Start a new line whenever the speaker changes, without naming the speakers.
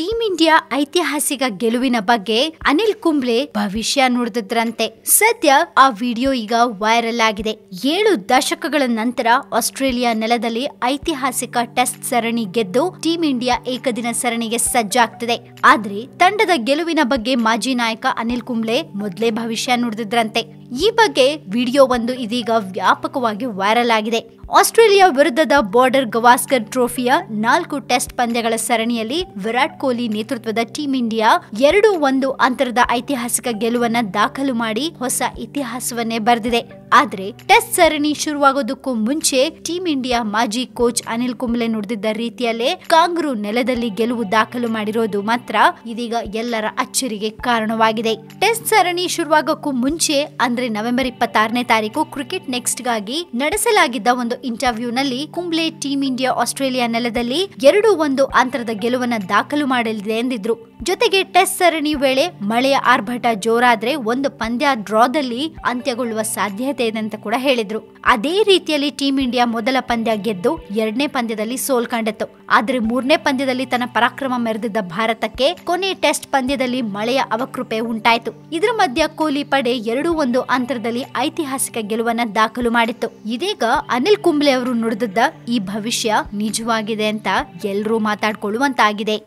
Team India ಐತಿಹಾಸಿಕ ಗೆಲುವಿನ ಬಗ್ಗೆ ಅನಿಲ್ ಕುಂಬ್ಳೆ ಭವಿಷ್ಯ ನುಡಿದ್ರಂತೆ ಸದ್ಯ ಆ ವಿಡಿಯೋ ಈಗ ವೈರಲ್ ಆಗಿದೆ. ಏಳು ದಶಕಗಳ ನಂತರ ಆಸ್ಟ್ರೇಲಿಯಾ ನೆಲದಲ್ಲಿ ಐತಿಹಾಸಿಕ ಟೆಸ್ಟ್ ಸರಣಿ ಗೆದ್ದು ಟೀಂ ಇಂಡಿಯಾ ಏಕದಿನ ಸರಣಿಗೆ ಸಜ್ಜಾಗ್ತಿದೆ. ಆದ್ರೆ ತಂಡದ ಗೆಲುವಿನ ಬಗ್ಗೆ ಮಾಜಿ ನಾಯಕ ಅನಿಲ್ ಕುಂಬ್ಳೆ ಮೊದಲೇ ಭವಿಷ್ಯ ನುಡಿದ್ರಂತೆ ಈ ಬಗ್ಗೆ ವಿಡಿಯೋ ಒಂದು ಇದೀಗ ವ್ಯಾಪಕವಾಗಿ ವೈರಲ್ ಆಗಿದೆ. ಆಸ್ಟ್ರೇಲಿಯಾ ವಿರುದ್ಧದ ಬಾರ್ಡರ್ ಗವಾಸ್ಕರ್ ಟ್ರೋಫಿಯ ನಾಲ್ಕು ಟೆಸ್ಟ್ ಪಂದ್ಯಗಳ ಸರಣಿಯಲ್ಲಿ ವಿರಾಟ್ ಕೊಹ್ಲಿ ನೇತೃತ್ವದ ಟೀಂ ಇಂಡಿಯಾ ಎರಡು ಒಂದು ಅಂತರದ ಐತಿಹಾಸಿಕ ಗೆಲುವನ್ನ ದಾಖಲು ಮಾಡಿ ಹೊಸ ಇತಿಹಾಸವನ್ನೇ ಬರೆದಿದೆ. ಆದ್ರೆ ಟೆಸ್ಟ್ ಸರಣಿ ಶುರುವಾಗೋದಕ್ಕೂ ಮುಂಚೆ ಟೀಂ ಇಂಡಿಯಾ ಮಾಜಿ ಕೋಚ್ ಅನಿಲ್ ಕುಂಬ್ಳೆ ನುಡಿದಿದ್ದ ರೀತಿಯಲ್ಲೇ ಕಾಂಗ್ರೂ ನೆಲದಲ್ಲಿ ಗೆಲುವು ದಾಖಲು ಮಾಡಿರೋದು ಮಾತ್ರ ಇದೀಗ ಎಲ್ಲರ ಅಚ್ಚರಿಗೆ ಕಾರಣವಾಗಿದೆ. ಟೆಸ್ಟ್ ಸರಣಿ ಶುರುವಾಗಕ್ಕೂ ಮುಂಚೆ, ಅಂದ್ರೆ ನವೆಂಬರ್ ಇಪ್ಪತ್ತಾರನೇ ತಾರೀಕು ಕ್ರಿಕೆಟ್ ನೆಕ್ಸ್ಟ್ಗಾಗಿ ನಡೆಸಲಾಗಿದ್ದ ಒಂದು ಇಂಟರ್ವ್ಯೂನಲ್ಲಿ ಕುಂಬ್ಳೆ ಟೀಂ ಇಂಡಿಯಾ ಆಸ್ಟ್ರೇಲಿಯಾ ನೆಲದಲ್ಲಿ ಎರಡು ಒಂದು ಅಂತರದ ಗೆಲುವನ್ನ ದಾಖಲು ಮಾಡಲಿದೆ ಎಂದಿದ್ರು. ಜೊತೆಗೆ ಟೆಸ್ಟ್ ಸರಣಿ ವೇಳೆ ಮಳೆಯ ಆರ್ಭಟ ಜೋರಾದ್ರೆ ಒಂದು ಪಂದ್ಯ ಡ್ರಾದಲ್ಲಿ ಅಂತ್ಯಗೊಳ್ಳುವ ಸಾಧ್ಯತೆ ಇದೆ ಅಂತ ಕೂಡ ಹೇಳಿದ್ರು. ಅದೇ ರೀತಿಯಲ್ಲಿ ಟೀಂ ಇಂಡಿಯಾ ಮೊದಲ ಪಂದ್ಯ ಗೆದ್ದು ಎರಡನೇ ಪಂದ್ಯದಲ್ಲಿ ಸೋಲ್ ಕಂಡಿತ್ತು. ಆದ್ರೆ ಮೂರನೇ ಪಂದ್ಯದಲ್ಲಿ ತನ್ನ ಪರಾಕ್ರಮ ಮೆರೆದಿದ್ದ ಭಾರತಕ್ಕೆ ಕೊನೆ ಟೆಸ್ಟ್ ಪಂದ್ಯದಲ್ಲಿ ಮಳೆಯ ಅವಕೃಪೆ ಉಂಟಾಯಿತು. ಇದರ ಮಧ್ಯ ಕೊಹ್ಲಿ ಪಡೆ ಎರಡು ಒಂದು ಅಂತರದಲ್ಲಿ ಐತಿಹಾಸಿಕ ಗೆಲುವನ್ನ ದಾಖಲು ಮಾಡಿತ್ತು. ಇದೀಗ ಅನಿಲ್ ಕುಂಬ್ಳೆ ಅವರು ನುಡಿದಿದ್ದ ಈ ಭವಿಷ್ಯ ನಿಜವಾಗಿದೆ ಅಂತ ಎಲ್ಲರೂ ಮಾತಾಡ್ಕೊಳ್ಳುವಂತಾಗಿದೆ.